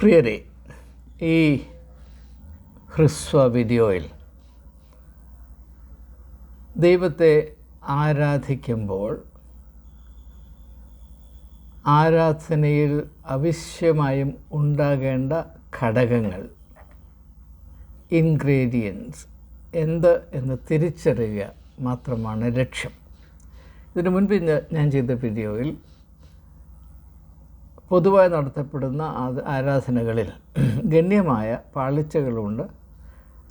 പ്രിയരെ ഈ ഹ്രസ്വ വീഡിയോയിൽ ദൈവത്തെ ആരാധിക്കുമ്പോൾ ആരാധനയിൽ അവശ്യമായും ഉണ്ടാകേണ്ട ഘടകങ്ങൾ ഇൻഗ്രീഡിയൻസ് എന്ത് എന്ന് തിരിച്ചറിയുക മാത്രമാണ് ലക്ഷ്യം. ഇതിനു മുൻപ് ഞാൻ ചെയ്ത വീഡിയോയിൽ പൊതുവായി നടത്തപ്പെടുന്ന ആരാധനകളിൽ ഗണ്യമായ പാളിച്ചകളുണ്ട്.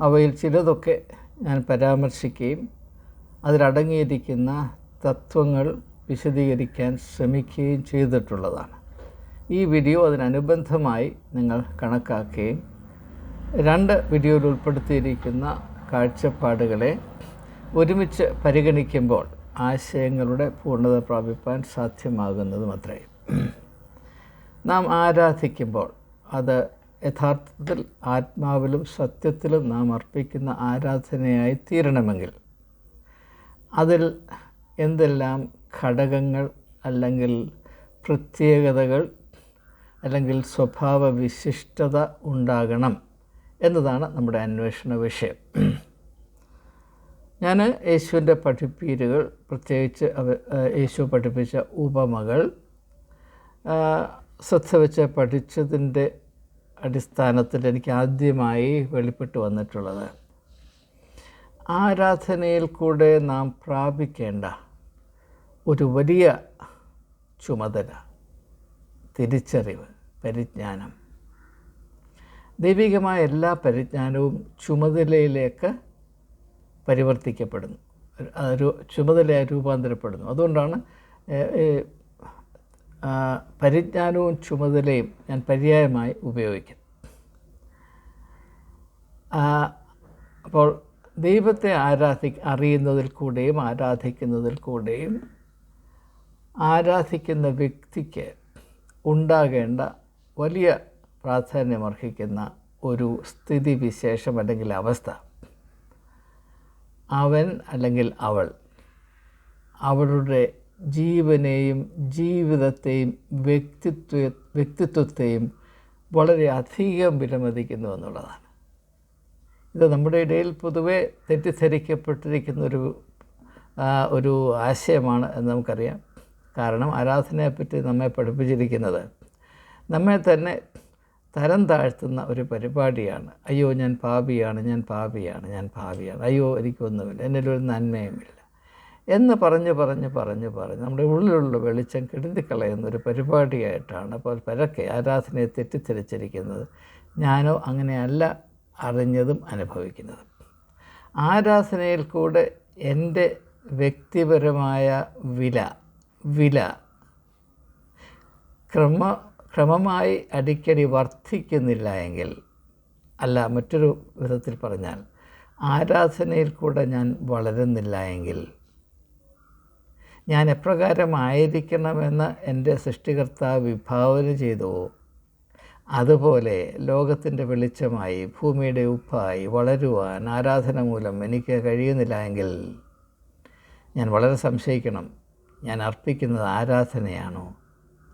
അവയിൽ ചിലതൊക്കെ ഞാൻ പരാമർശിക്കുകയും അതിലടങ്ങിയിരിക്കുന്ന തത്വങ്ങൾ വിശദീകരിക്കാൻ ശ്രമിക്കുകയും ചെയ്തിട്ടുള്ളതാണ്. ഈ വീഡിയോ അതിനനുബന്ധമായി നിങ്ങൾ കണക്കാക്കുകയും രണ്ട് വീഡിയോയിൽ ഉൾപ്പെടുത്തിയിരിക്കുന്ന കാഴ്ചപ്പാടുകളെ ഒരുമിച്ച് പരിഗണിക്കുമ്പോൾ ആശയങ്ങളുടെ പൂർണത പ്രാപിപ്പാൻ സാധ്യമാകുന്നതും അത്രേ നാം ആരാധിക്കുമ്പോൾ അത് യഥാർത്ഥത്തിൽ ആത്മാവിലും സത്യത്തിലും നാം അർപ്പിക്കുന്ന ആരാധനയായി തീരണമെങ്കിൽ അതിൽ എന്തെല്ലാം ഘടകങ്ങൾ അല്ലെങ്കിൽ പ്രത്യേകതകൾ അല്ലെങ്കിൽ സ്വഭാവ വിശിഷ്ടത ഉണ്ടാകണം എന്നതാണ് നമ്മുടെ അന്വേഷണ വിഷയം. ഞാൻ യേശുവിന്റെ പഠിപ്പീരുകൾ പ്രത്യേകിച്ച് യേശു പഠിപ്പിച്ച ഉപമകൾ ശ്രദ്ധ വെച്ച് പഠിച്ചതിന്റെ അടിസ്ഥാനത്തിൽ എനിക്ക് ആദ്യമായി വെളിപ്പെട്ട് വന്നിട്ടുള്ളത്. ആരാധനയിൽ കൂടെ നാം പ്രാപിക്കേണ്ട ഒരു വലിയ ചുമതല തിരിച്ചറിവ് പരിജ്ഞാനം. ദൈവികമായ എല്ലാ പരിജ്ഞാനവും ചുമതലയിലേക്ക് പരിവർത്തിക്കപ്പെടുന്നു. ഒരു ചുമതലയായി രൂപാന്തരപ്പെടുന്നു. അതുകൊണ്ടാണ് പരിജ്ഞാനവും ചുമതലയും ഞാൻ പര്യായമായി ഉപയോഗിക്കും അപ്പോൾ ദൈവത്തെ ആരാധി അറിയുന്നതിൽ കൂടെയും ആരാധിക്കുന്നതിൽ കൂടെയും ആരാധിക്കുന്ന വ്യക്തിക്ക് ഉണ്ടാകേണ്ട വലിയ പ്രാധാന്യമർഹിക്കുന്ന ഒരു സ്ഥിതിവിശേഷം അല്ലെങ്കിൽ അവസ്ഥ. അവൻ അല്ലെങ്കിൽ അവൾ അവളുടെ ജീവനെയും ജീവിതത്തെയും വ്യക്തിത്വ വ്യക്തിത്വത്തെയും വളരെയധികം വിലമതിക്കുന്നു എന്നുള്ളതാണ്. ഇത് നമ്മുടെ ഇടയിൽ പൊതുവെ തെറ്റിദ്ധരിക്കപ്പെട്ടിരിക്കുന്ന ഒരു ഒരു ആശയമാണ് എന്ന് നമുക്കറിയാം. കാരണം ആരാധനയെപ്പറ്റി നമ്മെ പഠിപ്പിച്ചിരിക്കുന്നത് നമ്മെ തന്നെ തരം താഴ്ത്തുന്ന ഒരു പരിപാടിയാണ്. അയ്യോ ഞാൻ പാപിയാണ് ഞാൻ പാപിയാണ് ഞാൻ പാപിയാണ്. അയ്യോ എനിക്കൊന്നുമില്ല എന്നിലൊരു നന്മയുമില്ല. എന്ന് പറഞ്ഞ് പറഞ്ഞ് പറഞ്ഞ് പറഞ്ഞ് നമ്മുടെ ഉള്ളിലുള്ള വെളിച്ചം കെടുതിക്കളയുന്നൊരു പരിപാടിയായിട്ടാണ് അപ്പോൾ പരക്കെ ആരാധനയെ തെറ്റിദ്ധരിച്ചിരിക്കുന്നത്. ഞാനോ അങ്ങനെയല്ല അറിഞ്ഞതും അനുഭവിക്കുന്നതും. ആരാധനയിൽ കൂടെ എന്റെ വ്യക്തിപരമായ വില വില ക്രമ ക്രമമായി അടിക്കടി വർദ്ധിക്കുന്നില്ല എങ്കിൽ അല്ല മറ്റൊരു വിധത്തിൽ പറഞ്ഞാൽ ആരാധനയിൽ കൂടെ ഞാൻ വളരുന്നില്ല എങ്കിൽ ഞാൻ എപ്രകാരമായിരിക്കണമെന്ന് എന്റെ സൃഷ്ടികർത്താവ് വിഭാവന ചെയ്തുവോ അതുപോലെ ലോകത്തിന്റെ വെളിച്ചമായി ഭൂമിയുടെ ഉപ്പായി വളരുവാൻ ആരാധന മൂലം എനിക്ക് കഴിയുന്നില്ല എങ്കിൽ ഞാൻ വളരെ സംശയിക്കണം. ഞാൻ അർപ്പിക്കുന്നത് ആരാധനയാണോ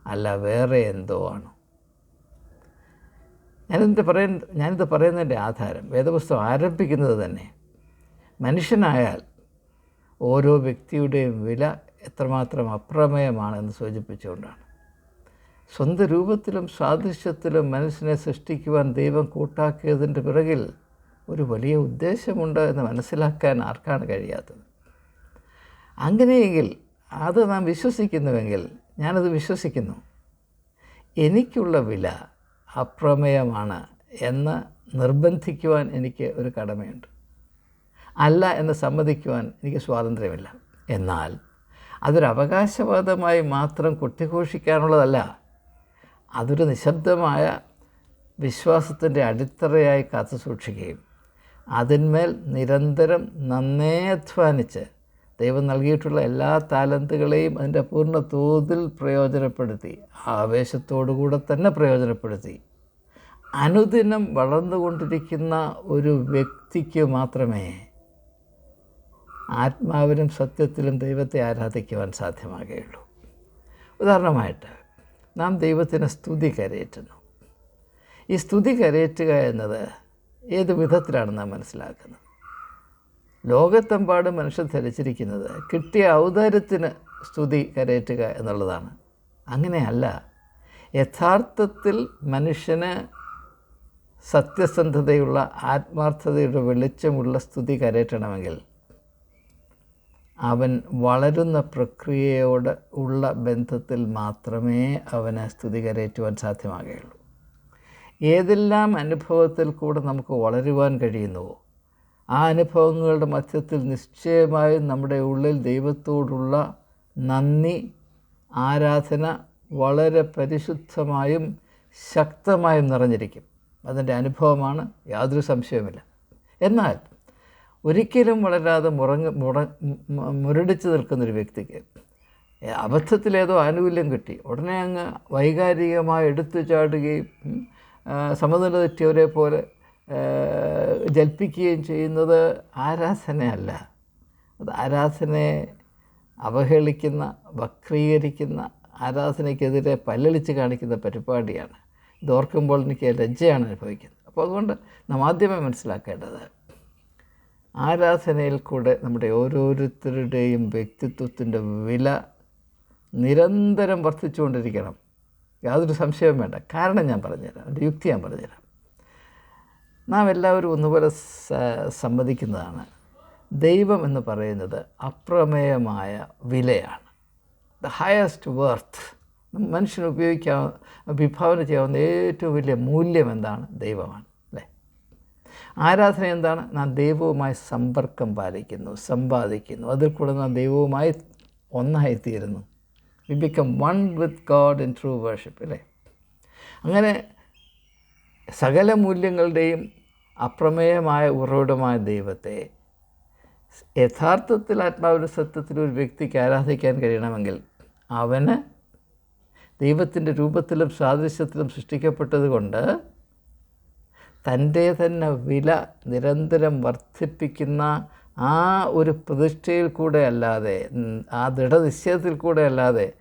അല്ല വേറെ എന്തോ ആണോ? ഞാനിത് പറയുന്ന ഞാനിത് പറയുന്നതിന്റെ ആധാരം വേദപുസ്തകം ആരംഭിക്കുന്നത് തന്നെ. മനുഷ്യനായാൽ ഓരോ വ്യക്തിയുടെയും വില എത്രമാത്രം അപ്രമേയമാണെന്ന് സൂചിപ്പിച്ചുകൊണ്ടാണ്. സ്വന്തം രൂപത്തിലും സാദൃശ്യത്തിലും മനസ്സിനെ സൃഷ്ടിക്കുവാൻ ദൈവം കൂട്ടാക്കിയതിന്റെ പിറകിൽ ഒരു വലിയ ഉദ്ദേശമുണ്ട് എന്ന് മനസ്സിലാക്കാൻ ആർക്കാണ് കഴിയാത്തത്? അങ്ങനെയെങ്കിൽ അത് നാം വിശ്വസിക്കുന്നുവെങ്കിൽ ഞാനത് വിശ്വസിക്കുന്നു. എനിക്കുള്ള വില അപ്രമേയമാണ് എന്ന് നിർബന്ധിക്കുവാൻ എനിക്ക് ഒരു കടമയുണ്ട്. അല്ല എന്ന് സമ്മതിക്കുവാൻ എനിക്ക് സ്വാതന്ത്ര്യമില്ല. എന്നാൽ അതൊരു അവകാശവാദമായി മാത്രം കൊട്ടിഘോഷിക്കാനുള്ളതല്ല. അതൊരു നിശബ്ദമായ വിശ്വാസത്തിന്റെ അടിത്തറയായി കാത്തു സൂക്ഷിക്കുകയും അതിന്മേൽ നിരന്തരം നന്നേ അധ്വാനിച്ച് ദൈവം നൽകിയിട്ടുള്ള എല്ലാ താലന്തുകളെയും അതിന്റെ പൂർണ തോതിൽ പ്രയോജനപ്പെടുത്തി ആവേശത്തോടുകൂടെ തന്നെ പ്രയോജനപ്പെടുത്തി. അനുദിനം വളർന്നുകൊണ്ടിരിക്കുന്ന ഒരു വ്യക്തിക്ക് മാത്രമേ ആത്മാവിലും സത്യത്തിലും ദൈവത്തെ ആരാധിക്കുവാൻ സാധ്യമാകുകയുള്ളൂ ഉദാഹരണമായിട്ട് നാം ദൈവത്തിന് സ്തുതി കരയേറ്റുന്നു. ഈ സ്തുതി കരയേറ്റുക എന്നത് ഏത് വിധത്തിലാണ് നാം മനസ്സിലാക്കുന്നത്? ലോകത്തെമ്പാടും മനുഷ്യർ ധരിച്ചിരിക്കുന്നത് കിട്ടിയ ഔദാര്യത്തിന് സ്തുതി കരയേറ്റുക എന്നുള്ളതാണ്. അങ്ങനെയല്ല യഥാർത്ഥത്തിൽ മനുഷ്യന് സത്യസന്ധതയുള്ള ആത്മാർത്ഥതയുടെ വെളിച്ചമുള്ള സ്തുതി കരയറ്റണമെങ്കിൽ അവൻ വളരുന്ന പ്രക്രിയയോട് ഉള്ള ബന്ധത്തിൽ മാത്രമേ അവന് സ്തുതി കരയറ്റുവാൻ സാധ്യമാകുകയുള്ളൂ. ഏതെല്ലാം അനുഭവത്തിൽ കൂടെ നമുക്ക് വളരുവാൻ കഴിയുന്നുവോ ആ അനുഭവങ്ങളുടെ മധ്യത്തിൽ നിശ്ചയമായും നമ്മുടെ ഉള്ളിൽ ദൈവത്തോടുള്ള നന്ദി ആരാധന വളരെ പരിശുദ്ധമായും ശക്തമായും നിറഞ്ഞിരിക്കും. അതിന്റെ അനുഭവമാണ് യാതൊരു സംശയവുമില്ല. എന്നാൽ ഒരിക്കലും വളരാതെ മുറങ്ങ മുട മുരടിച്ച് നിൽക്കുന്നൊരു വ്യക്തിക്ക് അബദ്ധത്തിലേതോ ആനുകൂല്യം കിട്ടി. ഉടനെ അങ്ങ് വൈകാരികമായി എടുത്തു ചാടുകയും സമനില തെറ്റിയവരെ പോലെ ജൽപ്പിക്കുകയും ചെയ്യുന്നത് ആരാധനയല്ല. അത് ആരാധനയെ അവഹേളിക്കുന്ന വക്രീകരിക്കുന്ന ആരാധനയ്ക്കെതിരെ പല്ലളിച്ച് കാണിക്കുന്ന പരിപാടിയാണ്. ഇതോർക്കുമ്പോൾ എനിക്ക് ലജ്ജയാണ് അനുഭവിക്കുന്നത്. അപ്പോൾ അതുകൊണ്ട് നാം ആദ്യമേ മനസ്സിലാക്കേണ്ടത് ആരാധനയിൽ കൂടെ നമ്മുടെ ഓരോരുത്തരുടെയും വ്യക്തിത്വത്തിന്റെ വില നിരന്തരം വർദ്ധിച്ചുകൊണ്ടിരിക്കണം. യാതൊരു സംശയവും വേണ്ട. കാരണം ഞാൻ പറഞ്ഞുതരാം. എന്റെ യുക്തി ഞാൻ പറഞ്ഞുതരാം. നാം എല്ലാവരും ഒന്നുപോലെ സമ്മതിക്കുന്നതാണ്. ദൈവം എന്ന് പറയുന്നത് അപ്രമേയമായ വിലയാണ്. ദ ഹയസ്റ്റ് വർത്ത് മനുഷ്യന് ഉപയോഗിക്കാവുന്ന വിഭാവന ചെയ്യാവുന്ന ഏറ്റവും വലിയ മൂല്യം എന്താണ്? ദൈവമാണ്. ആരാധന എന്താണ്? നാം ദൈവവുമായി സമ്പർക്കം പാലിക്കുന്നു സമ്പാദിക്കുന്നു. അതിൽ കൂടെ നാം ദൈവവുമായി ഒന്നായിത്തീരുന്നു. We become one with God in true worship അല്ലേ? അങ്ങനെ സകല മൂല്യങ്ങളുടെയും അപ്രമേയമായ ഉറവിടമായ ദൈവത്തെ യഥാർത്ഥത്തിൽ ആത്മാവിന്റെ സത്യത്തിൽ ഒരു വ്യക്തിക്ക് ആരാധിക്കാൻ കഴിയണമെങ്കിൽ അവന് ദൈവത്തിന്റെ രൂപത്തിലും സാദൃശ്യത്തിലും സൃഷ്ടിക്കപ്പെട്ടത് കൊണ്ട് തന്റെ തന്നെ വില നിരന്തരം വർദ്ധിപ്പിക്കുന്ന ആ ഒരു പ്രതിഷ്ഠയിൽ കൂടെ അല്ലാതെ ആ ദൃഢനിശ്ചയത്തിൽ കൂടെ അല്ലാതെ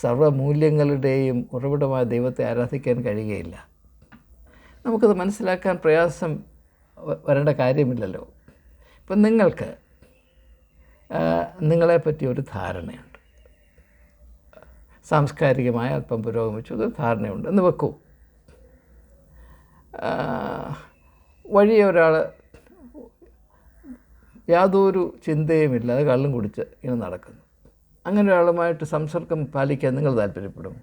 സർവമൂല്യങ്ങളുടെയും ഉറവിടമായ ദൈവത്തെ ആരാധിക്കാൻ കഴിയുകയില്ല. നമുക്കത് മനസ്സിലാക്കാൻ പ്രയാസം വരേണ്ട കാര്യമില്ലല്ലോ. ഇപ്പം നിങ്ങൾക്ക് നിങ്ങളെപ്പറ്റി ഒരു ധാരണയുണ്ട്. സാംസ്കാരികമായ അല്പം പുരോഗമിച്ചു ഒരു ധാരണയുണ്ട്. എന്ന് വെക്കൂ. വഴിയെ ഒരാൾ യാതൊരു ചിന്തയുമില്ലാതെ കള്ളും കുടിച്ച് ഇങ്ങനെ നടക്കുന്നു. അങ്ങനെ ഒരാളുമായിട്ട് സംസർഗം പാലിക്കാൻ നിങ്ങൾ താല്പര്യപ്പെടും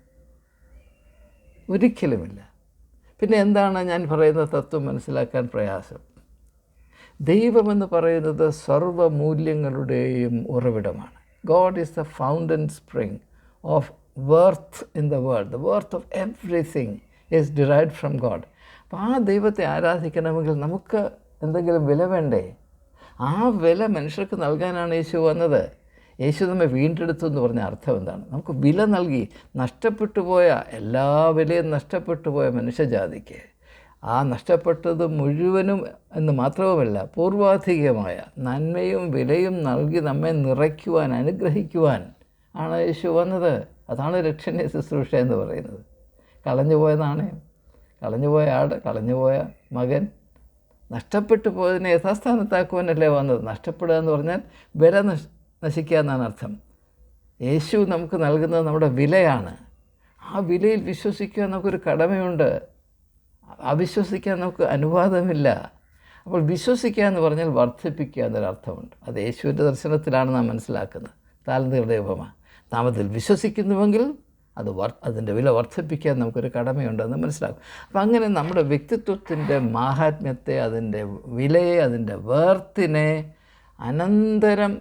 ഒരിക്കലുമില്ല. പിന്നെ എന്താണ് ഞാൻ പറയുന്ന തത്വം മനസ്സിലാക്കാൻ പ്രയാസം? ദൈവമെന്ന് പറയുന്നത് സർവമൂല്യങ്ങളുടെയും ഉറവിടമാണ്. God is the fountain spring of worth in the world the worth of everything is derived from God അപ്പോൾ ആ ദൈവത്തെ ആരാധിക്കണമെങ്കിൽ നമുക്ക് എന്തെങ്കിലും വില വേണ്ടേ? ആ വില മനുഷ്യർക്ക് നൽകാനാണ് യേശു വന്നത്. യേശു നമ്മെ വീണ്ടെടുത്തു എന്ന് പറഞ്ഞ അർത്ഥം എന്താണ്? നമുക്ക് വില നൽകി നഷ്ടപ്പെട്ടു പോയ എല്ലാ വിലയും നഷ്ടപ്പെട്ടു പോയ മനുഷ്യജാതിക്ക്. ആ നഷ്ടപ്പെട്ടത് മുഴുവനും എന്ന് മാത്രവുമല്ല പൂർവാധികമായ നന്മയും വിലയും നൽകി നമ്മെ നിറയ്ക്കുവാൻ അനുഗ്രഹിക്കുവാൻ ആണ് യേശു വന്നത്. അതാണ് രക്ഷണീയ ശുശ്രൂഷ എന്ന് പറയുന്നത്. കളഞ്ഞു നാണയം കളഞ്ഞുപോയ ആട് കളഞ്ഞുപോയ മകൻ. നഷ്ടപ്പെട്ടു പോയതിനെ യഥാസ്ഥാനത്താക്കുവാനല്ലേ വന്നത്? നഷ്ടപ്പെടുക എന്ന് പറഞ്ഞാൽ വില നശ് നശിക്കുക എന്നാണ് അർത്ഥം. യേശു നമുക്ക് നൽകുന്നത് നമ്മുടെ വിലയാണ്. ആ വിലയിൽ വിശ്വസിക്കുക നമുക്കൊരു കടമയുണ്ട്. അവിശ്വസിക്കാൻ നമുക്ക് അനുവാദമില്ല. അപ്പോൾ വിശ്വസിക്കുക എന്ന് പറഞ്ഞാൽ വർദ്ധിപ്പിക്കുക എന്നൊരർത്ഥമുണ്ട് അത് യേശുവിന്റെ ദർശനത്തിലാണ് നാം മനസ്സിലാക്കുന്നത്. താലന്തുകളുടെ ഉപമ. നാം അതിൽ വിശ്വസിക്കുന്നുവെങ്കിൽ അത് വർ അതിന്റെ വില വർദ്ധിപ്പിക്കാൻ നമുക്കൊരു കടമയുണ്ടെന്ന് മനസ്സിലാകും അപ്പം അങ്ങനെ നമ്മുടെ വ്യക്തിത്വത്തിന്റെ മാഹാത്മ്യത്തെ അതിന്റെ വിലയെ അതിന്റെ വേർത്തിനെ അനന്തരം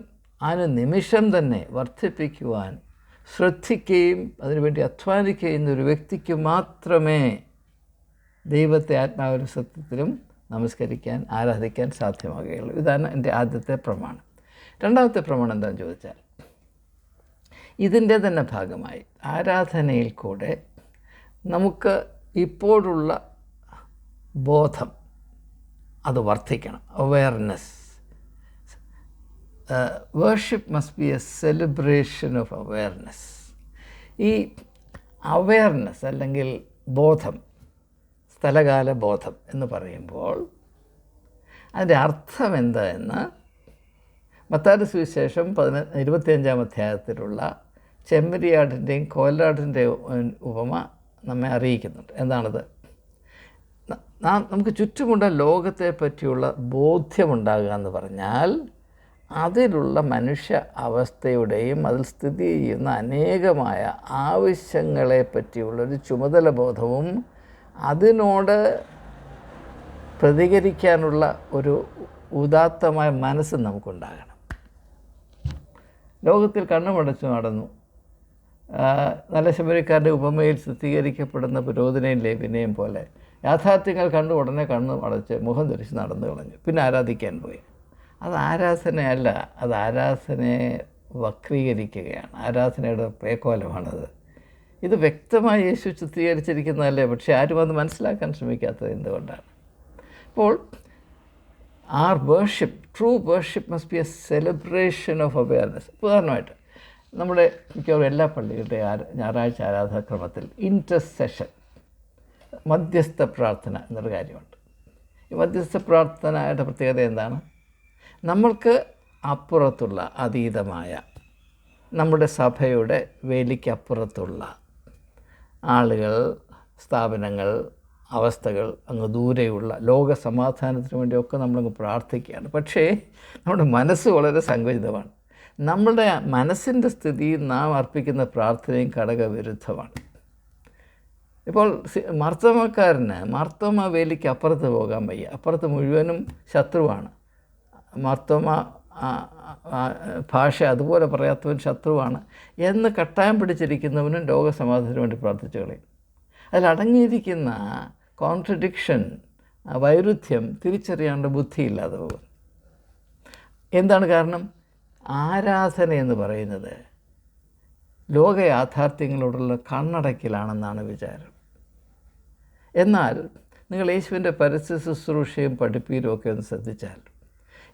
അനുനിമിഷം തന്നെ വർദ്ധിപ്പിക്കുവാൻ ശ്രദ്ധിക്കുകയും അതിനുവേണ്ടി അധ്വാനിക്കുകയും ഒരു വ്യക്തിക്ക് മാത്രമേ ദൈവത്തെ ആത്മാവിനും സത്യത്തിലും നമസ്കരിക്കാൻ ആരാധിക്കാൻ സാധ്യമാകുകയുള്ളൂ. ഇതാണ് എന്റെ ആദ്യത്തെ പ്രമാണം. രണ്ടാമത്തെ പ്രമാണം എന്താണെന്ന് ചോദിച്ചാൽ ഇതിന്റെ തന്നെ ഭാഗമായി ആരാധനയിൽ കൂടെ നമുക്ക് ഇപ്പോഴുള്ള ബോധം അത് വർദ്ധിക്കണം. Awareness worship must be a celebration of awareness ഈ അവയർനെസ് അല്ലെങ്കിൽ ബോധം സ്ഥലകാല ബോധം എന്ന് പറയുമ്പോൾ അതിന്റെ അർത്ഥം എന്തായെന്ന് മത്താരി സുവിശേഷം പതിന ഇരുപത്തിയഞ്ചാം അധ്യായത്തിലുള്ള ചെമ്മരിയാടിന്റെയും കോലാടിന്റെയും ഉപമ നമ്മെ അറിയിക്കുന്നുണ്ട്. എന്താണത്? നമുക്ക് ചുറ്റുമുള്ള ലോകത്തെ പറ്റിയുള്ള ബോധ്യമുണ്ടാകുക എന്ന് പറഞ്ഞാൽ അതിലുള്ള മനുഷ്യ അവസ്ഥയുടെയും അതിൽ സ്ഥിതി ചെയ്യുന്ന അനേകമായ ആവശ്യങ്ങളെ പറ്റിയുള്ളൊരു ചുമതല ബോധവും അതിനോട് പ്രതികരിക്കാനുള്ള ഒരു ഉദാത്തമായ മനസ്സ് നമുക്കുണ്ടാകണം. ലോകത്തിൽ കണ്ണുമടച്ചു നടന്നു. നല്ല ശബരിക്കാരുടെ ഉപമയിൽ സ്ഥിരീകരിക്കപ്പെടുന്ന പുരോധനയും ലേപിനെയും പോലെ യാഥാർത്ഥ്യങ്ങൾ കണ്ട് ഉടനെ കണ്ണ് അടച്ച് മുഖം ധരിച്ച് നടന്നു കളഞ്ഞു. പിന്നെ ആരാധിക്കാൻ പോയി? അത് ആരാധനയല്ല അത് ആരാധനയെ വക്രീകരിക്കുകയാണ്. ആരാധനയുടെ പേക്കോലമാണത് ഇത് വ്യക്തമായി യേശു ചിത്രീകരിച്ചിരിക്കുന്നതല്ലേ? പക്ഷേ ആരും അത് മനസ്സിലാക്കാൻ ശ്രമിക്കാത്തത് എന്തുകൊണ്ടാണ്? അപ്പോൾ our worship true worship must be a celebration of awareness ഉദാഹരണമായിട്ട് നമ്മുടെ മിക്കവാറും എല്ലാ പള്ളികളുടെ ഞായറാഴ്ച ആരാധനാക്രമത്തിൽ ഇന്റർസെഷൻ മധ്യസ്ഥ പ്രാർത്ഥന എന്നൊരു കാര്യമുണ്ട്. ഈ മധ്യസ്ഥ പ്രാർത്ഥനയുടെ പ്രത്യേകത എന്താണ്? നമ്മൾക്ക് അപ്പുറത്തുള്ള അതീതമായ നമ്മുടെ സഭയുടെ വേലിക്കപ്പുറത്തുള്ള ആളുകൾ സ്ഥാപനങ്ങൾ അവസ്ഥകൾ അങ്ങ് ദൂരെയുള്ള ലോക സമാധാനത്തിന് വേണ്ടിയൊക്കെ നമ്മളങ്ങ് പ്രാർത്ഥിക്കുകയാണ്. പക്ഷേ നമ്മുടെ മനസ്സ് വളരെ സങ്കുചിതമാണ്. നമ്മുടെ മനസ്സിന്റെ സ്ഥിതി നാം അർപ്പിക്കുന്ന പ്രാർത്ഥനയും ഘടകവിരുദ്ധമാണ് ഇപ്പോൾ മർത്തമക്കാരന് മർത്തമ വേലിക്ക് അപ്പുറത്ത് പോകാൻ വയ്യ. അപ്പുറത്ത് മുഴുവനും ശത്രുവാണ്. മാർത്തോമ ഭാഷ അതുപോലെ പറയാത്തവൻ ശത്രുവാണ് എന്ന് കട്ടായം പിടിച്ചിരിക്കുന്നവനും ലോകസമാധാനത്തിന് വേണ്ടി പ്രാർത്ഥിച്ചു കളയും. അതിലടങ്ങിയിരിക്കുന്ന കോൺട്രഡിക്ഷൻ വൈരുദ്ധ്യം തിരിച്ചറിയാനുള്ള ബുദ്ധിയില്ലാതെ പോകും എന്താണ് കാരണം? ആരാധന എന്ന് പറയുന്നത് ലോക യാഥാർത്ഥ്യങ്ങളോടുള്ള കണ്ണടയ്ക്കലാണെന്നാണ് വിചാരം. എന്നാൽ നിങ്ങൾ യേശുവിന്റെ പരസ്യ ശുശ്രൂഷയും പഠിപ്പീരും ഒക്കെ ഒന്ന് ശ്രദ്ധിച്ചാൽ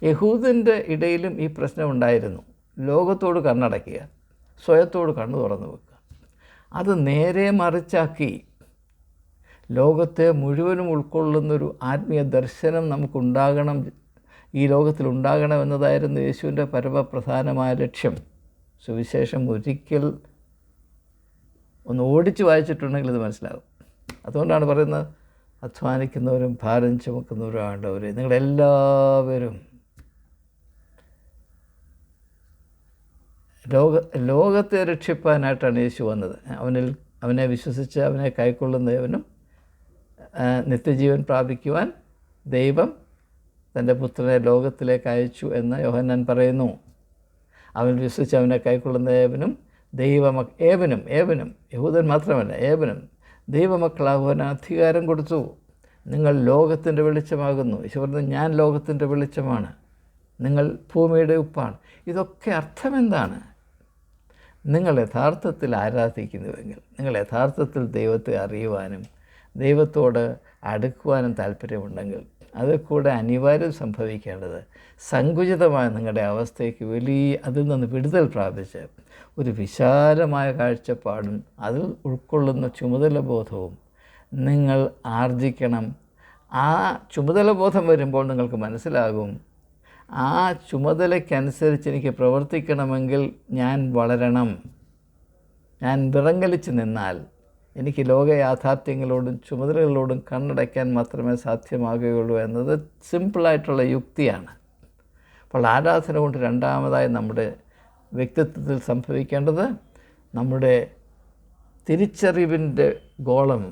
യഹൂദിന്റെ ഇടയിലും ഈ പ്രശ്നം ഉണ്ടായിരുന്നു. ലോകത്തോട് കണ്ണടയ്ക്കുക സ്വയത്തോട് കണ്ണു തുറന്നു വെക്കുക. അത് നേരെ മറിച്ചാക്കി ലോകത്തെ മുഴുവനും ഉൾക്കൊള്ളുന്നൊരു ആത്മീയ ദർശനം നമുക്കുണ്ടാകണം ഈ ലോകത്തിൽ ഉണ്ടാകണമെന്നതായിരുന്നു യേശുവിന്റെ പരമപ്രധാനമായ ലക്ഷ്യം. സുവിശേഷം ഒരിക്കൽ ഒന്ന് ഓടിച്ച് വായിച്ചിട്ടുണ്ടെങ്കിൽ ഇത് മനസ്സിലാകും. അതുകൊണ്ടാണ് പറയുന്നത് അധ്വാനിക്കുന്നവരും ഭാരം ചുമക്കുന്നവരും ആണ്ടവർ നിങ്ങളെല്ലാവരും ലോക ലോകത്തെ രക്ഷിപ്പാനായിട്ടാണ് യേശു വന്നത്. അവനിൽ അവനെ വിശ്വസിച്ച് അവനെ കൈക്കൊള്ളുന്നവനും നിത്യജീവൻ പ്രാപിക്കുവാൻ ദൈവം തന്റെ പുത്രനെ ലോകത്തിലേക്ക് അയച്ചു എന്ന് യോഹന്നാൻ പറയുന്നു. അവൻ വിശ്വസിച്ച് അവനെ കൈക്കൊള്ളുന്ന ഏവനും ദൈവമ ഏവനും ഏവനും യഹൂദൻ മാത്രമല്ല ഏവനും ദൈവമക്കളാകുവാൻ അധികാരം കൊടുത്തു. നിങ്ങൾ ലോകത്തിന്റെ വെളിച്ചമാകുന്നു. പറഞ്ഞു ഞാൻ ലോകത്തിന്റെ വെളിച്ചമാണ്. നിങ്ങൾ ഭൂമിയുടെ ഉപ്പാണ്. ഇതൊക്കെ അർത്ഥമെന്താണ്? നിങ്ങൾ യഥാർത്ഥത്തിൽ ആരാധിക്കുന്നുവെങ്കിൽ നിങ്ങൾ യഥാർത്ഥത്തിൽ ദൈവത്തെ അറിയുവാനും ദൈവത്തോട് അടുക്കുവാനും താല്പര്യമുണ്ടെങ്കിൽ അത് കൂടെ അനിവാര്യം സംഭവിക്കേണ്ടത്. സങ്കുചിതമായ നിങ്ങളുടെ അവസ്ഥയ്ക്ക് വലിയ അതിൽ നിന്ന് വിടുതൽ പ്രാപിച്ച് ഒരു വിശാലമായ കാഴ്ചപ്പാടും അതിൽ ഉൾക്കൊള്ളുന്ന ചുമതല ബോധവും നിങ്ങൾ ആർജിക്കണം. ആ ചുമതല ബോധം വരുമ്പോൾ നിങ്ങൾക്ക് മനസ്സിലാകും ആ ചുമതലയ്ക്കനുസരിച്ച് എനിക്ക് പ്രവർത്തിക്കണമെങ്കിൽ ഞാൻ വളരണം. ഞാൻ വിറങ്ങലിച്ച് നിന്നാൽ എനിക്ക് ലോക യാഥാർത്ഥ്യങ്ങളോടും ചുമതലകളോടും കണ്ണടയ്ക്കാൻ മാത്രമേ സാധ്യമാകുകയുള്ളൂ എന്നത് സിമ്പിളായിട്ടുള്ള യുക്തിയാണ്. അപ്പോൾ ആരാധന കൊണ്ട് രണ്ടാമതായി നമ്മുടെ വ്യക്തിത്വത്തിൽ സംഭവിക്കേണ്ടത് നമ്മുടെ തിരിച്ചറിവിന്റെ ഗോളം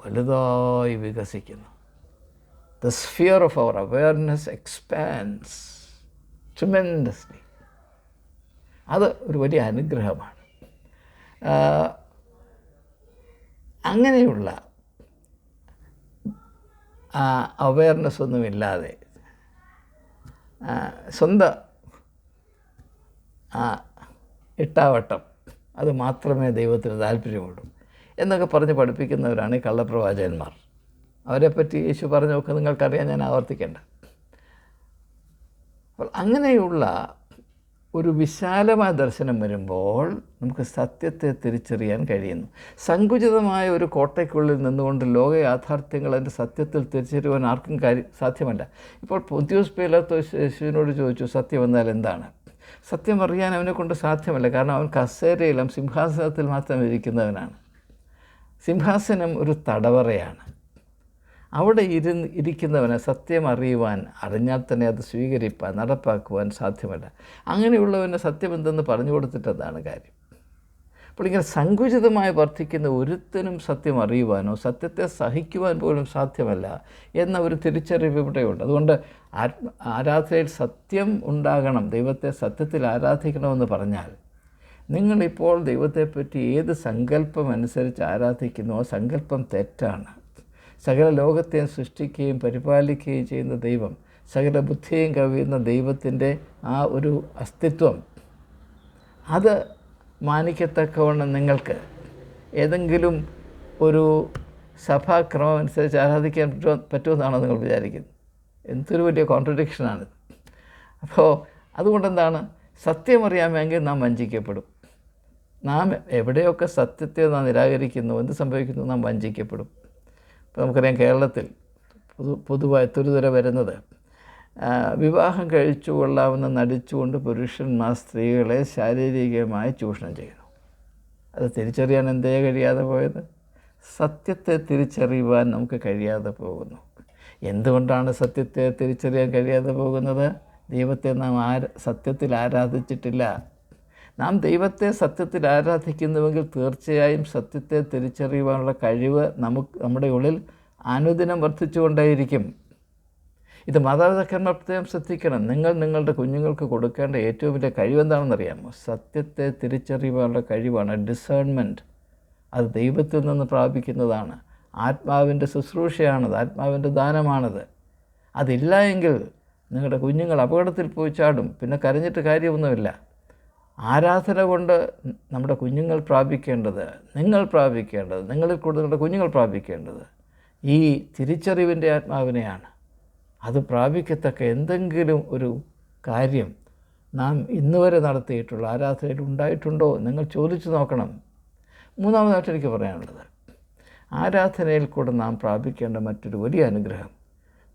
വലുതായി വികസിക്കുന്നു. The sphere of our awareness expands tremendously അത് ഒരു വലിയ അനുഗ്രഹമാണ്. അങ്ങനെയുള്ള ആ അവയർനെസ് ഒന്നുമില്ലാതെ സ്വന്തം ഇട്ടാവട്ടം അത് മാത്രമേ ദൈവത്തിന് താല്പര്യമുള്ളൂ എന്നൊക്കെ പറഞ്ഞ് പഠിപ്പിക്കുന്നവരാണ് ഈ കള്ളപ്രവാചകന്മാർ. അവരെപ്പറ്റി യേശു പറഞ്ഞൊക്കെ നിങ്ങൾക്കറിയാൻ ഞാൻ ആവർത്തിക്കേണ്ട. അപ്പോൾ അങ്ങനെയുള്ള ഒരു വിശാലമായ ദർശനം വരുമ്പോൾ നമുക്ക് സത്യത്തെ തിരിച്ചറിയാൻ കഴിയുന്നു. സങ്കുചിതമായ ഒരു കോട്ടയ്ക്കുള്ളിൽ നിന്നുകൊണ്ട് ലോക യാഥാർത്ഥ്യങ്ങൾ അതിന്റെ സത്യത്തിൽ തിരിച്ചറിയുവാൻ ആർക്കും കാര്യം സാധ്യമല്ല. ഇപ്പോൾ പൊന്തിയോസ് പേലാത്തോ യേശുവിനോട് ചോദിച്ചു സത്യം എന്നാൽ എന്താണ്? സത്യം അറിയാൻ അവനെ കൊണ്ട് സാധ്യമല്ല. കാരണം അവൻ കസേരയിലും സിംഹാസനത്തിൽ മാത്രം ഇരിക്കുന്നവനാണ്. സിംഹാസനം ഒരു തടവറയാണ്. അവിടെ ഇരുന്ന് ഇരിക്കുന്നവനെ സത്യം അറിയുവാൻ അറിഞ്ഞാൽ തന്നെ അത് സ്വീകരിപ്പാൻ നടപ്പാക്കുവാൻ സാധ്യമല്ല. അങ്ങനെയുള്ളവന് സത്യം എന്തെന്ന് പറഞ്ഞു കൊടുത്തിട്ടതാണ് കാര്യം? അപ്പോൾ ഇങ്ങനെ സങ്കുചിതമായി വർദ്ധിക്കുന്ന ഒരുത്തനും സത്യം അറിയുവാനോ സത്യത്തെ സഹിക്കുവാൻ പോലും സാധ്യമല്ല എന്ന ഒരു തിരിച്ചറിവ് ഇവിടെയുണ്ട്. അതുകൊണ്ട് ആരാധനയിൽ സത്യം ഉണ്ടാകണം ദൈവത്തെ സത്യത്തിൽ ആരാധിക്കണമെന്ന് പറഞ്ഞാൽ നിങ്ങളിപ്പോൾ ദൈവത്തെപ്പറ്റി ഏത് സങ്കല്പം അനുസരിച്ച് ആരാധിക്കുന്നോ സങ്കല്പം തെറ്റാണ്. സകല ലോകത്തെയും സൃഷ്ടിക്കുകയും പരിപാലിക്കുകയും ചെയ്യുന്ന ദൈവം സകല ബുദ്ധിയും കവിയുന്ന ദൈവത്തിന്റെ ആ ഒരു അസ്തിത്വം അത് മാനിക്കത്തക്കവണ്ണം നിങ്ങൾക്ക് ഏതെങ്കിലും ഒരു സഭാക്രമം അനുസരിച്ച് ആരാധിക്കാൻ പറ്റുമോ പറ്റുമെന്നാണോ നിങ്ങൾ വിചാരിക്കുന്നത്? എന്തൊരു വലിയ കോൺട്രഡിക്ഷനാണ്. അപ്പോൾ അതുകൊണ്ടെന്താണ്? സത്യമറിയാമെങ്കിൽ നാം വഞ്ചിക്കപ്പെടും. നാം എവിടെയൊക്കെ സത്യത്തെ നാം നിരാകരിക്കുന്നു എന്ത് സംഭവിക്കുന്നു നാം വഞ്ചിക്കപ്പെടും. ഇപ്പോൾ നമുക്കറിയാം കേരളത്തിൽ പൊതു പൊതുവായി തുരുതുര വരുന്നത് വിവാഹം കഴിച്ചു കൊള്ളാവുന്ന നടിച്ചുകൊണ്ട് പുരുഷന്മാർ സ്ത്രീകളെ ശാരീരികമായി ചൂഷണം ചെയ്യുന്നു. അത് തിരിച്ചറിയാൻ എന്തേ കഴിയാതെ പോയത്? സത്യത്തെ തിരിച്ചറിയുവാൻ നമുക്ക് കഴിയാതെ പോകുന്നു. എന്തുകൊണ്ടാണ് സത്യത്തെ തിരിച്ചറിയാൻ കഴിയാതെ പോകുന്നത്? ദൈവത്തെ നാം ആര സത്യത്തിൽ ആരാധിച്ചിട്ടില്ല. നാം ദൈവത്തെ സത്യത്തിൽ ആരാധിക്കുന്നുവെങ്കിൽ തീർച്ചയായും സത്യത്തെ തിരിച്ചറിയുവാനുള്ള കഴിവ് നമുക്ക് നമ്മുടെ ഉള്ളിൽ അനുദിനം വർദ്ധിച്ചുകൊണ്ടേയിരിക്കും. ഇത് മാതാപിതാക്കന്മാർ പ്രത്യേകം ശ്രദ്ധിക്കണം. നിങ്ങൾ നിങ്ങളുടെ കുഞ്ഞുങ്ങൾക്ക് കൊടുക്കേണ്ട ഏറ്റവും വലിയ കഴിവെന്താണെന്നറിയാമോ? സത്യത്തെ തിരിച്ചറിയുവാനുള്ള കഴിവാണ് ഡിസേൺമെന്റ് അത് ദൈവത്തിൽ നിന്ന് പ്രാപിക്കുന്നതാണ്. ആത്മാവിന്റെ ശുശ്രൂഷയാണത്. ആത്മാവിന്റെ ദാനമാണത്. അതില്ല എങ്കിൽ നിങ്ങളുടെ കുഞ്ഞുങ്ങൾ അപകടത്തിൽ പോയി ചാടും. പിന്നെ കരഞ്ഞിട്ട് കാര്യമൊന്നുമില്ല. ആരാധന കൊണ്ട് നമ്മുടെ കുഞ്ഞുങ്ങൾ പ്രാപിക്കേണ്ടത് നിങ്ങൾ പ്രാപിക്കേണ്ടത് നിങ്ങളിൽ കൂടെ നിങ്ങളുടെ കുഞ്ഞുങ്ങൾ പ്രാപിക്കേണ്ടത് ഈ തിരിച്ചറിവിന്റെ ആത്മാവിനെയാണ്. അത് പ്രാപിക്കത്തക്ക എന്തെങ്കിലും ഒരു കാര്യം നാം ഇന്ന് വരെ നടത്തിയിട്ടുള്ള ആരാധനയിൽ ഉണ്ടായിട്ടുണ്ടോ നിങ്ങൾ ചോദിച്ചു നോക്കണം. മൂന്നാമതായിട്ട് എനിക്ക് പറയാനുള്ളത് ആരാധനയിൽ കൂടെ നാം പ്രാപിക്കേണ്ട മറ്റൊരു വലിയ അനുഗ്രഹം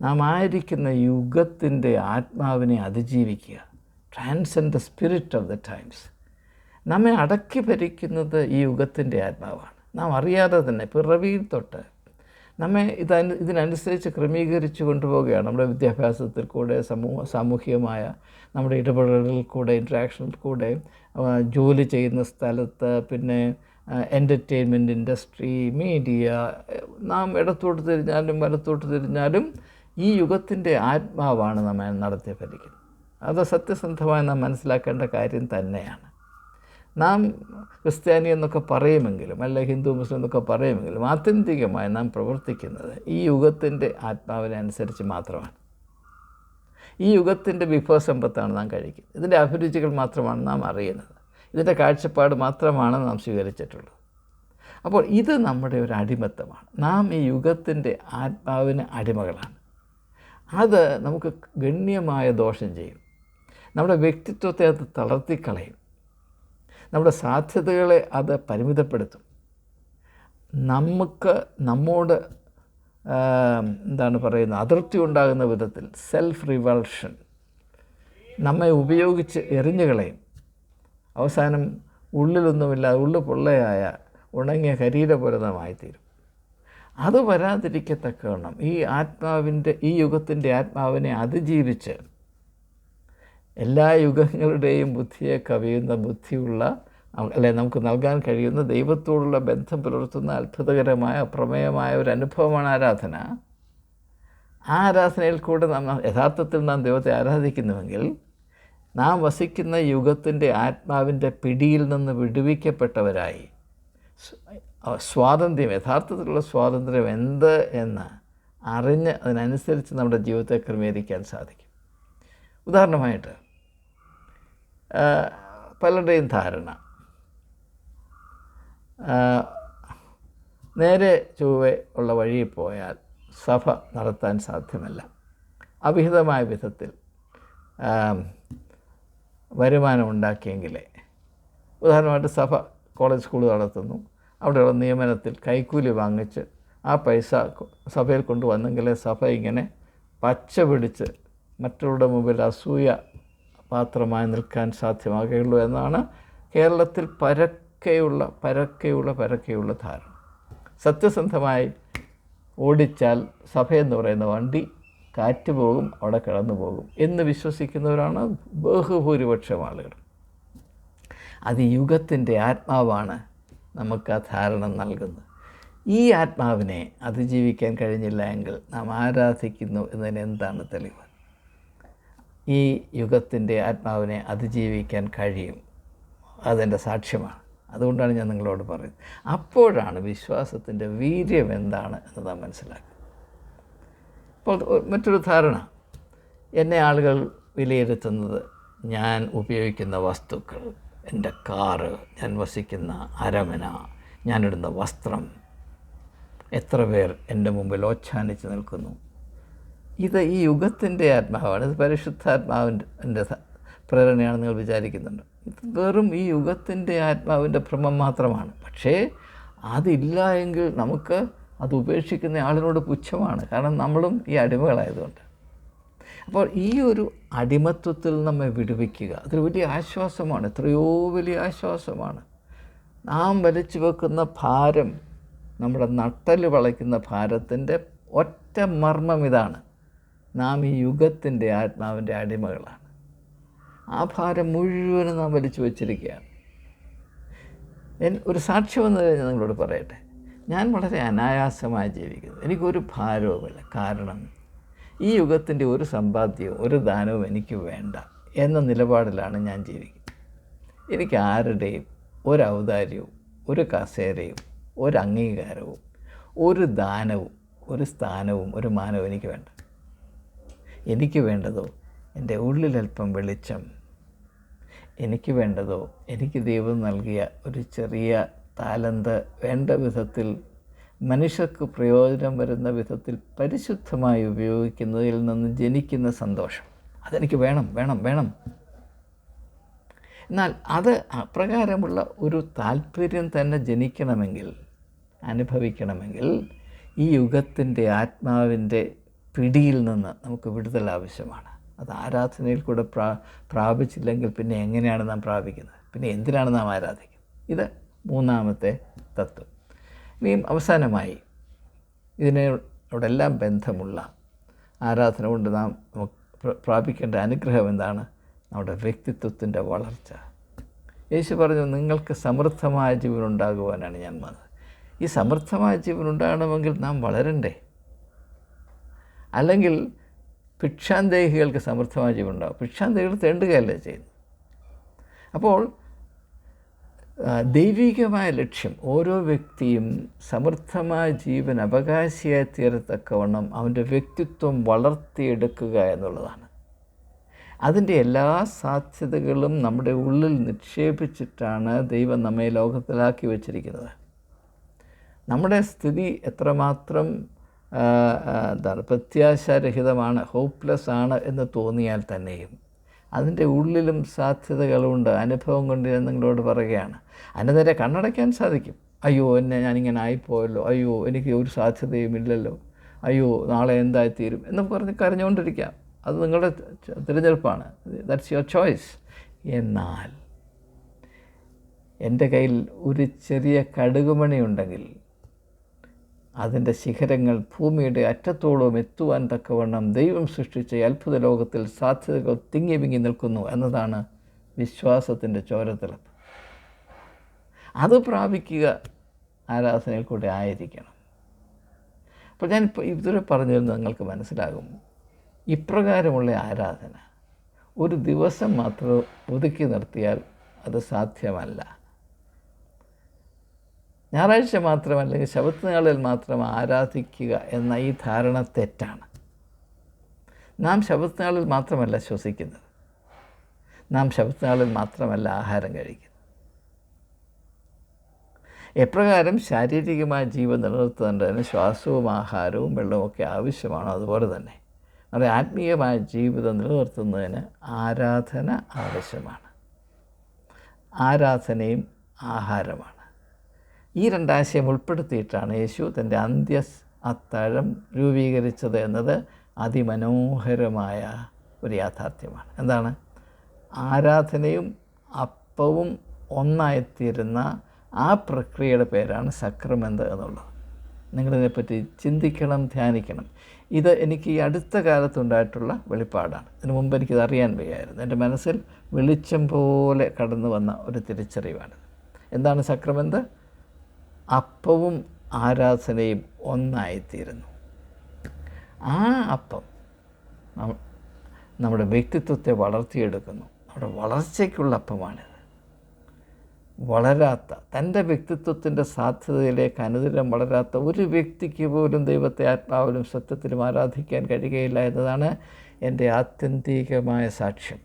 നാം ആയിരിക്കുന്ന യുഗത്തിന്റെ ആത്മാവിനെ അതിജീവിക്കുക. Transcend the spirit of the times നമ്മെ അടക്കി ഭരിക്കുന്നത് ഈ യുഗത്തിന്റെ ആത്മാവാണ്. നാം അറിയാതെ തന്നെ പിറവിയിൽ തൊട്ട് നമ്മെ ഇത് ഇതിനനുസരിച്ച് ക്രമീകരിച്ചു കൊണ്ടുപോവുകയാണ് നമ്മുടെ വിദ്യാഭ്യാസത്തിൽ കൂടെ സമൂഹ സാമൂഹികമായ നമ്മുടെ ഇടപെടലുകളിൽ കൂടെ ഇൻട്രാക്ഷനിൽ കൂടെ ജോലി ചെയ്യുന്ന സ്ഥലത്ത് പിന്നെ എന്റർടൈൻമെന്റ് ഇൻഡസ്ട്രി മീഡിയ നാം ഇടത്തോട്ട് തിരിഞ്ഞാലും വലത്തോട്ട് തിരിഞ്ഞാലും ഈ യുഗത്തിന്റെ ആത്മാവാണ് നമ്മെ നടത്തി ഭരിക്കുന്നത്. അത് സത്യസന്ധമായി നാം മനസ്സിലാക്കേണ്ട കാര്യം തന്നെയാണ്. നാം ക്രിസ്ത്യാനി എന്നൊക്കെ പറയുമെങ്കിലും അല്ല ഹിന്ദു മുസ്ലിം എന്നൊക്കെ പറയുമെങ്കിലും ആത്യന്തികമായി നാം പ്രവർത്തിക്കുന്നത് ഈ യുഗത്തിന്റെ ആത്മാവിനെ അനുസരിച്ച് മാത്രമാണ്. ഈ യുഗത്തിന്റെ വിഭവസമ്പത്താണ് നാം കഴിക്കുന്നത്. ഇതിന്റെ അഭിരുചികൾ മാത്രമാണ് നാം അറിയുന്നത്. ഇതിന്റെ കാഴ്ചപ്പാട് മാത്രമാണ് നാം സ്വീകരിച്ചിട്ടുള്ളത്. അപ്പോൾ ഇത് നമ്മുടെ ഒരു അടിമത്തമാണ്. നാം ഈ യുഗത്തിന്റെ ആത്മാവിന് അടിമകളാണ്. അത് നമുക്ക് ഗണ്യമായ ദോഷം ചെയ്യും. നമ്മുടെ വ്യക്തിത്വത്തെ അത് തളർത്തിക്കളയും. നമ്മുടെ സാധ്യതകളെ അത് പരിമിതപ്പെടുത്തും. നമുക്ക് നമ്മോട് എന്താണ് പറയുന്നത് അതിർത്തി ഉണ്ടാകുന്ന വിധത്തിൽ സെൽഫ് റിവൾഷൻ നമ്മെ ഉപയോഗിച്ച് എറിഞ്ഞു കളയും. അവസാനം ഉള്ളിലൊന്നുമില്ല ഉള്ളു പൊള്ളയായ ഉണങ്ങിയ കരീരപുരതമായി തീരും അത് വരാതിരിക്കത്തക്കവണ്ണം ഈ ആത്മാവിന്റെ ഈ യുഗത്തിന്റെ ആത്മാവിനെ അതിജീവിച്ച് എല്ലാ യുഗങ്ങളുടെയും ബുദ്ധിയെ കവിയുന്ന ബുദ്ധിയുള്ള അല്ലെ നമുക്ക് നൽകാൻ കഴിയുന്ന ദൈവത്തോടുള്ള ബന്ധം പുലർത്തുന്ന അത്ഭുതകരമായ അപ്രമേയമായ ഒരു അനുഭവമാണ് ആരാധന. ആ ആരാധനയിൽ കൂടെ നാം യഥാർത്ഥത്തിൽ നാം ദൈവത്തെ ആരാധിക്കുന്നുവെങ്കിൽ നാം വസിക്കുന്ന യുഗത്തിന്റെ ആത്മാവിന്റെ പിടിയിൽ നിന്ന് വിടുവിക്കപ്പെട്ടവരായി. സ്വാതന്ത്ര്യം യഥാർത്ഥത്തിലുള്ള സ്വാതന്ത്ര്യം എന്ത് എന്ന് അറിഞ്ഞ് അതിനനുസരിച്ച് നമ്മുടെ ജീവിതത്തെ ക്രമീകരിക്കാൻ സാധിക്കും. ഉദാഹരണമായിട്ട് പലരുടെയും ധാരണ. നേരെ ചൊവ്വെ ഉള്ള വഴിയിൽ പോയാൽ സഭ നടത്താൻ സാധ്യമല്ല. അവിഹിതമായ വിധത്തിൽ വരുമാനം ഉണ്ടാക്കിയെങ്കിലേ ഉദാഹരണമായിട്ട് സഭ കോളേജ് സ്കൂൾ നടത്തുന്നു. അവിടെയുള്ള നിയമനത്തിൽ കൈക്കൂലി വാങ്ങിച്ച് ആ പൈസ സഭയിൽ കൊണ്ടുവന്നെങ്കിലേ സഭ ഇങ്ങനെ പച്ച പിടിച്ച് മറ്റുള്ളവരുടെ മുമ്പിൽ അസൂയ പാത്രമായി നിൽക്കാൻ സാധ്യമാകുകയുള്ളൂ എന്നാണ് കേരളത്തിൽ പരക്കെയുള്ള പരക്കെയുള്ള പരക്കെയുള്ള ധാരണ. സത്യസന്ധമായി ഓടിച്ചാൽ സഭയെന്ന് പറയുന്ന വണ്ടി കാറ്റ് പോകും അവിടെ കിടന്നു പോകും എന്ന് വിശ്വസിക്കുന്നവരാണ് ബഹുഭൂരിപക്ഷം ആളുകൾ. അത് യുഗത്തിന്റെ ആത്മാവാണ് നമുക്ക് ആ ധാരണ നൽകുന്നത്. ഈ ആത്മാവിനെ അതിജീവിക്കാൻ കഴിഞ്ഞില്ല എങ്കിൽ നാം ആരാധിക്കുന്നു എന്നതിന് എന്താണ് തെളിവ്? ഈ യുഗത്തിന്റെ ആത്മാവിനെ അതിജീവിക്കാൻ കഴിയും. അതെന്റെ സാക്ഷ്യമാണ്. അതുകൊണ്ടാണ് ഞാൻ നിങ്ങളോട് പറയുന്നത്. അപ്പോഴാണ് വിശ്വാസത്തിന്റെ വീര്യം എന്താണ് എന്ന് നാം മനസ്സിലാക്കുക. ഇപ്പോൾ മറ്റൊരു ധാരണ. എന്നെ ആളുകൾ വിലയിരുത്തുന്നത് ഞാൻ ഉപയോഗിക്കുന്ന വസ്തുക്കൾ. എന്റെ കാറ് ഞാൻ വസിക്കുന്ന അരമന ഞാനിടുന്ന വസ്ത്രം. എത്ര പേർ എന്റെ മുമ്പിൽ ഓച്ഛാനിച്ച് നിൽക്കുന്നു. ഇത് ഈ യുഗത്തിന്റെ ആത്മാവാണ് ഇത് പരിശുദ്ധാത്മാവിന്റെ പ്രേരണയാണ് നിങ്ങൾ വിചാരിക്കുന്നുണ്ട്. ഇത് വെറും ഈ യുഗത്തിന്റെ ആത്മാവിന്റെ ഭ്രമം മാത്രമാണ്. പക്ഷേ അതില്ല എങ്കിൽ നമുക്ക് അത് ഉപേക്ഷിക്കുന്ന ആളിനോട് പുച്ഛമാണ്. കാരണം നമ്മളും ഈ അടിമകളായതുകൊണ്ട്. അപ്പോൾ ഈ ഒരു അടിമത്വത്തിൽ നമ്മെ വിടുവിക്കുക അതൊരു വലിയ ആശ്വാസമാണ് എത്രയോ വലിയ ആശ്വാസമാണ്. നാം വലിച്ചു വെക്കുന്ന ഭാരം നമ്മുടെ നട്ടൽ വളയ്ക്കുന്ന ഭാരത്തിന്റെ ഒറ്റ മർമ്മം ഇതാണ്. നാം ഈ യുഗത്തിന്റെ ആത്മാവിന്റെ അടിമകളാണ്. ആ ഭാരം മുഴുവനും നാം വലിച്ചു വച്ചിരിക്കുകയാണ്. ഒരു സാക്ഷ്യമെന്ന് കഴിഞ്ഞാൽ നിങ്ങളോട് പറയട്ടെ. ഞാൻ വളരെ അനായാസമായി ജീവിക്കുന്നു. എനിക്കൊരു ഭാരവുമില്ല. കാരണം ഈ യുഗത്തിന്റെ ഒരു സമ്പാദ്യവും ഒരു ദാനവും എനിക്ക് വേണ്ട എന്ന നിലപാടിലാണ് ഞാൻ ജീവിക്കുന്നത്. എനിക്ക് ആരുടെയും ഒരു ഔദാര്യവും ഒരു കസേരയും ഒരു അംഗീകാരവും ഒരു ദാനവും ഒരു സ്ഥാനവും ഒരു മാനവും എനിക്ക് വേണ്ട. എനിക്ക് വേണ്ടതോ? എന്റെ ഉള്ളിലല്പം വെളിച്ചം. എനിക്ക് വേണ്ടതോ? എനിക്ക് ദൈവം നൽകിയ ഒരു ചെറിയ താലന്ത് വേണ്ട വിധത്തിൽ മനുഷ്യർക്ക് പ്രയോജനം വരുന്ന വിധത്തിൽ പരിശുദ്ധമായി ഉപയോഗിക്കുന്നതിൽ നിന്ന് ജനിക്കുന്ന സന്തോഷം. അതെനിക്ക് വേണം വേണം വേണം. എന്നാൽ അത് അപ്രകാരമുള്ള ഒരു താല്പര്യം തന്നെ ജനിക്കണമെങ്കിൽ അനുഭവിക്കണമെങ്കിൽ ഈ യുഗത്തിന്റെ ആത്മാവിന്റെ പിടിയിൽ നിന്ന് നമുക്ക് വിടുതൽ ആവശ്യമാണ്. അത് ആരാധനയിൽ കൂടെ പ്രാ പ്രാപിച്ചില്ലെങ്കിൽ പിന്നെ എങ്ങനെയാണ് നാം പ്രാപിക്കുന്നത്? പിന്നെ എന്തിനാണ് നാം ആരാധിക്കുന്നത്? ഇത് മൂന്നാമത്തെ തത്വം. ഇനിയും അവസാനമായി ഇതിനോടെല്ലാം ബന്ധമുള്ള ആരാധന കൊണ്ട് നാം പ്രാപിക്കേണ്ട അനുഗ്രഹം എന്താണ്? നമ്മുടെ വ്യക്തിത്വത്തിന്റെ വളർച്ച. യേശു പറഞ്ഞു നിങ്ങൾക്ക് സമൃദ്ധമായ ജീവൻ ഉണ്ടാകുവാനാണ് ഞാൻ വന്നത്. ഈ സമൃദ്ധമായ ജീവൻ ഉണ്ടാകണമെങ്കിൽ നാം വളരണ്ടേ? അല്ലെങ്കിൽ ഭിക്ഷാന്തേഹികൾക്ക് സമൃദ്ധമായ ജീവൻ ഉണ്ടാകും ഭിക്ഷാന്തേഹികൾ തേണ്ടുകയല്ലേ ചെയ്യുന്നത്? അപ്പോൾ ദൈവികമായ ലക്ഷ്യം ഓരോ വ്യക്തിയും സമൃദ്ധമായ ജീവൻ അവകാശിയായി തീരത്തക്കവണ്ണം അവന്റെ വ്യക്തിത്വം വളർത്തിയെടുക്കുക എന്നുള്ളതാണ്. അതിന്റെ എല്ലാ സാധ്യതകളും നമ്മുടെ ഉള്ളിൽ നിക്ഷേപിച്ചിട്ടാണ് ദൈവം നമ്മെ ലോകത്തിലാക്കി വച്ചിരിക്കുന്നത്. നമ്മുടെ സ്ഥിതി എത്രമാത്രം എന്താണ്? പ്രത്യാശാരഹിതമാണ് ഹോപ്പ്ലെസ് ആണ് എന്ന് തോന്നിയാൽ തന്നെയും. അതിന്റെ ഉള്ളിലും സാധ്യതകളുണ്ട് അനുഭവം കൊണ്ട് ഞാൻ നിങ്ങളോട് പറയുകയാണ്. അതിന്റെ നേരെ കണ്ണടയ്ക്കാൻ സാധിക്കും. അയ്യോ എന്നെ ഞാനിങ്ങനെ ആയിപ്പോയല്ലോ അയ്യോ എനിക്ക് ഒരു സാധ്യതയും ഇല്ലല്ലോ അയ്യോ നാളെ എന്തായിത്തീരും എന്ന് പറഞ്ഞ് കരഞ്ഞുകൊണ്ടിരിക്കാം. അത് നിങ്ങളുടെ തിരഞ്ഞെടുപ്പാണ്. ദാറ്റ്സ് യുവർ ചോയ്സ് എന്നാൽ എന്റെ കയ്യിൽ ഒരു ചെറിയ കടുകുമണി ഉണ്ടെങ്കിൽ അതിന്റെ ശിഖരങ്ങൾ ഭൂമിയുടെ അറ്റത്തോളം എത്തുവാൻ തക്കവണ്ണം ദൈവം സൃഷ്ടിച്ച അത്ഭുത ലോകത്തിൽ സാധ്യതകൾ തിങ്ങി വിങ്ങി നിൽക്കുന്നു എന്നതാണ് വിശ്വാസത്തിന്റെ ചോരത്തിളപ്പ്. അത് പ്രാപിക്കുക ആരാധനയിൽ കൂടെ ആയിരിക്കണം. അപ്പോൾ ഞാനിപ്പോൾ ഇതുവരെ പറഞ്ഞിരുന്നത് നിങ്ങൾക്ക് മനസ്സിലാകും. ഇപ്രകാരമുള്ള ആരാധന ഒരു ദിവസം മാത്രം ഒതുക്കി നിർത്തിയാൽ അത് സാധ്യമല്ല. ഞായറാഴ്ച മാത്രം അല്ലെങ്കിൽ ശബത്തുനാളിൽ മാത്രം ആരാധിക്കുക എന്ന ഈ ധാരണ തെറ്റാണ്. നാം ശബത്തുനാളിൽ മാത്രമല്ല ശ്വസിക്കുന്നത്. നാം ശബത്തുനാളിൽ മാത്രമല്ല ആഹാരം കഴിക്കുന്നത്. എപ്രകാരം ശാരീരികമായ ജീവൻ നിലനിർത്തുന്നതിന് ശ്വാസവും ആഹാരവും വെള്ളവും ഒക്കെ ആവശ്യമാണോ. അതുപോലെ തന്നെ നമ്മുടെ ആത്മീയമായ ജീവിതം നിലനിർത്തുന്നതിന് ആരാധന ആവശ്യമാണ്. ആരാധനയും ആഹാരമാണ്. ഈ രണ്ടാശയം ഉൾപ്പെടുത്തിയിട്ടാണ് യേശു തന്റെ അന്ത്യ അത്താഴം രൂപീകരിച്ചത് എന്നത് അതിമനോഹരമായ ഒരു യാഥാർത്ഥ്യമാണ്. എന്താണ്? ആരാധനയും അപ്പവും ഒന്നായിത്തീരുന്ന ആ പ്രക്രിയയുടെ പേരാണ് സക്രമെന്ത് എന്നുള്ളത്. നിങ്ങളിതിനെപ്പറ്റി ചിന്തിക്കണം ധ്യാനിക്കണം. ഇത് എനിക്ക് ഈ അടുത്ത കാലത്തുണ്ടായിട്ടുള്ള വെളിപ്പാടാണ്. ഇതിനു മുമ്പ് എനിക്കിത് അറിയാൻ വയ്യായിരുന്നു. എന്റെ മനസ്സിൽ വെളിച്ചം പോലെ കടന്നു വന്ന ഒരു തിരിച്ചറിവാണ് എന്താണ് സക്രമെന്ത്? അപ്പവും ആരാധനയും ഒന്നായിത്തീരുന്നു. ആ അപ്പം നമ്മുടെ വ്യക്തിത്വത്തെ വളർത്തിയെടുക്കുന്നു. നമ്മുടെ വളർച്ചയ്ക്കുള്ള അപ്പമാണിത്. വളരാത്ത തന്റെ വ്യക്തിത്വത്തിന്റെ സാധ്യതയിലേക്ക് അനുദിനം വളരാത്ത ഒരു വ്യക്തിക്ക് പോലും ദൈവത്തെ ആത്മാവിലും സത്യത്തിലും ആരാധിക്കാൻ കഴിയുകയില്ല എന്നതാണ് എന്റെ ആത്യന്തികമായ സാക്ഷ്യം.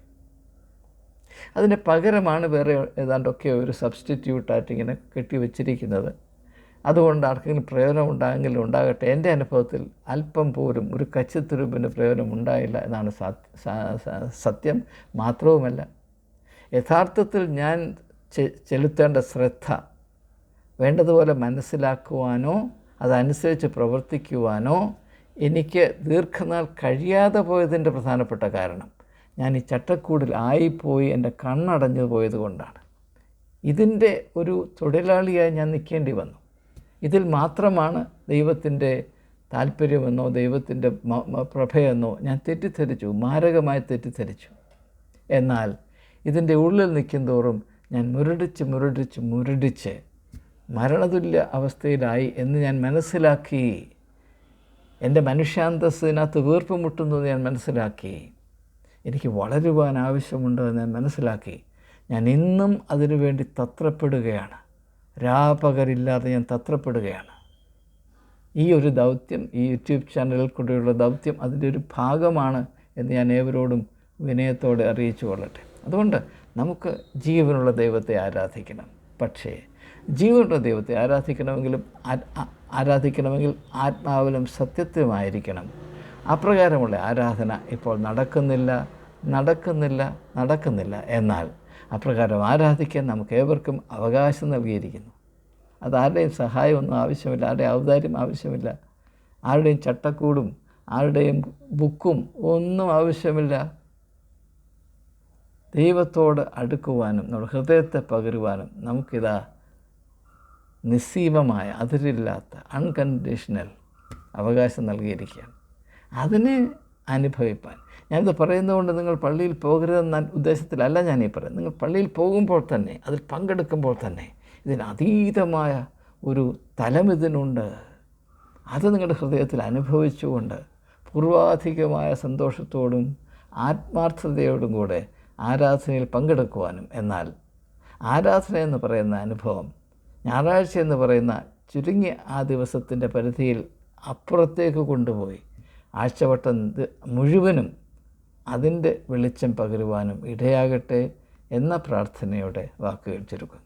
അതിന് പകരമാണ് വേറെ ഏതാണ്ടൊക്കെ ഒരു സബ്സ്റ്റിറ്റ്യൂട്ടായിട്ട് ഇങ്ങനെ കെട്ടിവെച്ചിരിക്കുന്നത് അതുകൊണ്ട് ആർക്കെങ്കിലും പ്രയോജനം ഉണ്ടായെങ്കിലും ഉണ്ടാകട്ടെ. എന്റെ അനുഭവത്തിൽ അല്പം പോലും ഒരു കച്ചിത്തുരുമ്പിന് പ്രയോജനം ഉണ്ടായില്ല എന്നാണ് സത്യം. മാത്രവുമല്ല യഥാർത്ഥത്തിൽ ഞാൻ ചെലുത്തേണ്ട ശ്രദ്ധ വേണ്ടതുപോലെ മനസ്സിലാക്കുവാനോ അതനുസരിച്ച് പ്രവർത്തിക്കുവാനോ എനിക്ക് ദീർഘനാൾ കഴിയാതെ പോയതിന്റെ പ്രധാനപ്പെട്ട കാരണം ഞാൻ ഈ ചട്ടക്കൂടിൽ ആയിപ്പോയി എന്റെ കണ്ണടഞ്ഞു പോയത് കൊണ്ടാണ്. ഇതിന്റെ ഒരു തൊഴിലാളിയായി ഞാൻ നിൽക്കേണ്ടി വന്നു. ഇതിൽ മാത്രമാണ് ദൈവത്തിന്റെ താല്പര്യമെന്നോ ദൈവത്തിന്റെ പ്രഭയെന്നോ ഞാൻ തെറ്റിദ്ധരിച്ചു മാരകമായി തെറ്റിദ്ധരിച്ചു. എന്നാൽ ഇതിന്റെ ഉള്ളിൽ നിൽക്കുന്തോറും ഞാൻ മുരടിച്ച് മുരടിച്ച് മുരടിച്ച് മരണതുല്യ അവസ്ഥയിലായി എന്ന് ഞാൻ മനസ്സിലാക്കി. എന്റെ മനുഷ്യാന്തസ്സിനകത്ത് വീർപ്പ് മുട്ടുന്നു എന്ന് ഞാൻ മനസ്സിലാക്കി. എനിക്ക് വളരുവാൻ ആവശ്യമുണ്ട് എന്ന് ഞാൻ മനസ്സിലാക്കി. ഞാൻ ഇന്നും അതിനുവേണ്ടി തത്രപ്പെടുകയാണ്. രാപകരില്ലാതെ ഞാൻ തത്രപ്പെടുകയാണ്. ഈ ഒരു ദൗത്യം ഈ യൂട്യൂബ് ചാനലിൽ കൂടെയുള്ള ദൗത്യം അതിന്റെ ഒരു ഭാഗമാണ് എന്ന് ഞാൻ ഏവരോടും വിനയത്തോടെ അറിയിച്ചു കൊള്ളട്ടെ. അതുകൊണ്ട് നമുക്ക് ജീവനുള്ള ദൈവത്തെ ആരാധിക്കണം. പക്ഷേ ജീവനുള്ള ദൈവത്തെ ആരാധിക്കണമെങ്കിലും ആരാധിക്കണമെങ്കിൽ ആത്മാവിലും സത്യത്വമായിരിക്കണം അപ്രകാരമുള്ള ആരാധന ഇപ്പോൾ നടക്കുന്നില്ല നടക്കുന്നില്ല നടക്കുന്നില്ല എന്നാൽ അപ്രകാരം ആരാധിക്കാൻ നമുക്ക് ഏവർക്കും അവകാശം നൽകിയിരിക്കുന്നു. അത് ആരുടെയും സഹായമൊന്നും ആവശ്യമില്ല ആരുടെയും ഔദാര്യം ആവശ്യമില്ല ആരുടെയും ചട്ടക്കൂടും ആരുടെയും ബുക്കും ഒന്നും ആവശ്യമില്ല. ദൈവത്തോട് അടുക്കുവാനും നമ്മുടെ ഹൃദയത്തെ പകരുവാനും നമുക്കിതാ നിസ്സീമമായ അതിരില്ലാത്ത അൺകണ്ടീഷണൽ അവകാശം നൽകിയിരിക്കുകയാണ്. അതിനെ അനുഭവിപ്പാൻ ഞാനിത് പറയുന്നതുകൊണ്ട് നിങ്ങൾ പള്ളിയിൽ പോകരുതെന്ന ഉദ്ദേശത്തിലല്ല ഞാനീ പറയുന്നത്. നിങ്ങൾ പള്ളിയിൽ പോകുമ്പോൾ തന്നെ അതിൽ പങ്കെടുക്കുമ്പോൾ തന്നെ ഇതിനതീതമായ ഒരു തലം ഇതിനുണ്ട്. അത് നിങ്ങളുടെ ഹൃദയത്തിൽ അനുഭവിച്ചുകൊണ്ട് പൂർവാധികമായ സന്തോഷത്തോടും ആത്മാർത്ഥതയോടും കൂടെ ആരാധനയിൽ പങ്കെടുക്കുവാനും എന്നാൽ ആരാധന എന്ന് പറയുന്ന അനുഭവം ഞായറാഴ്ച എന്ന് പറയുന്ന ചുരുങ്ങിയ ആ ദിവസത്തിന്റെ പരിധിയിൽ അപ്പുറത്തേക്ക് കൊണ്ടുപോയി. ആഴ്ചവട്ടം മുഴുവനും അതിന്റെ വെളിച്ചം പകരുവാനും ഇടയാകട്ടെ എന്ന പ്രാർത്ഥനയോടെ വാക്കുകൾ ചുരുക്കുന്നു.